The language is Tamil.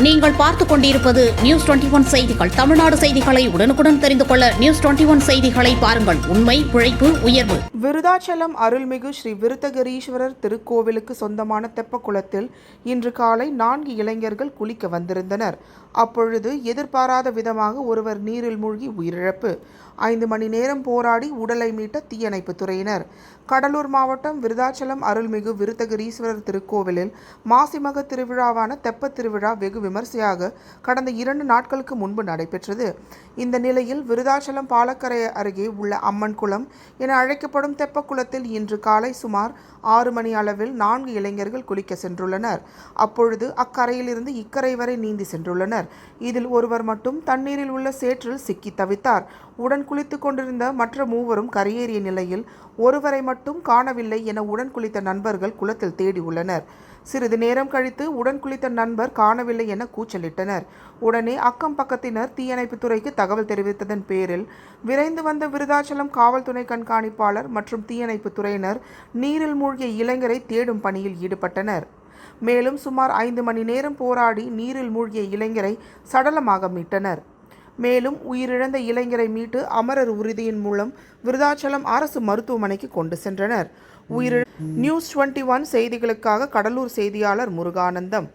நீங்கள் பார்த்துக் கொண்டிருப்பது நியூஸ் டுவெண்டி ஒன் செய்திகள். தமிழ்நாடு செய்திகளை உடனுக்குடன் தெரிந்து கொள்ள நியூஸ் டுவெண்டி ஒன் செய்திகளை பாருங்கள். உண்மை உழைப்பு உயர்வு. விருதாச்சலம் அருள்மிகு ஸ்ரீ விருத்தகிரீஸ்வரர் திருக்கோவிலுக்கு சொந்தமான தெப்பக்குளத்தில் இன்று காலை நான்கு இளைஞர்கள் குளிக்க வந்திருந்தனர். அப்பொழுது எதிர்பாராத விதமாக ஒருவர் நீரில் மூழ்கி உயிரிழப்பு. ஐந்து மணி நேரம் போராடி உடலை மீட்ட தீயணைப்பு துறையினர். கடலூர் மாவட்டம் விருதாச்சலம் அருள்மிகு விருத்தகிரீஸ்வரர் திருக்கோவிலில் மாசிமக திருவிழாவான தெப்பத் திருவிழா வெகு விமர்சையாக கடந்த இரண்டு நாட்களுக்கு முன்பு நடைபெற்றது. இந்த நிலையில் விருதாச்சலம் பாலக்கரை அருகே உள்ள அம்மன் குளம் என அழைக்கப்படும் தெப்பக்குளத்தில் இன்று காலை சுமார் ஆறு மணி அளவில் நான்கு இளைஞர்கள் குளிக்க சென்றுள்ளனர். அப்பொழுது அக்கரையிலிருந்து இக்கரை வரை நீந்தி சென்றுள்ளனர். இதில் ஒருவர் மட்டும் தண்ணீரில் உள்ள சேற்றில் சிக்கி தவித்தார். உடன் குளித்துக் கொண்டிருந்த மற்ற மூவரும் கரையேறிய நிலையில் ஒருவரை மட்டும் காணவில்லை என உடன் குளித்த நண்பர்கள் குளத்தில் தேடி உள்ளனர் சிறிது நேரம் கழித்து உடன் குளித்த நண்பர் காணவில்லை என கூச்சலிட்டனர். உடனே அக்கம் பக்கத்தினர் தீயணைப்புத்துறைக்கு தகவல் தெரிவித்ததன் பேரில் விரைந்து வந்த விருதாச்சலம் காவல்துறை கண்காணிப்பாளர் மற்றும் தீயணைப்புத்துறையினர் நீரில் மூழ்கிய இளைஞரை தேடும் பணியில் ஈடுபட்டனர். மேலும் சுமார் ஐந்து மணி நேரம் போராடி நீரில் மூழ்கிய இளைஞரை சடலமாக மீட்டனர். மேலும் உயிரிழந்த இளைஞரை மீட்டு அமரர் உறுதியின் மூலம் விருதாச்சலம் அரசு மருத்துவமனைக்கு கொண்டு சென்றனர். உயிரிழ நியூஸ் டுவெண்ட்டி ஒன் செய்திகளுக்காக கடலூர் செய்தியாளர் முருகானந்தம்.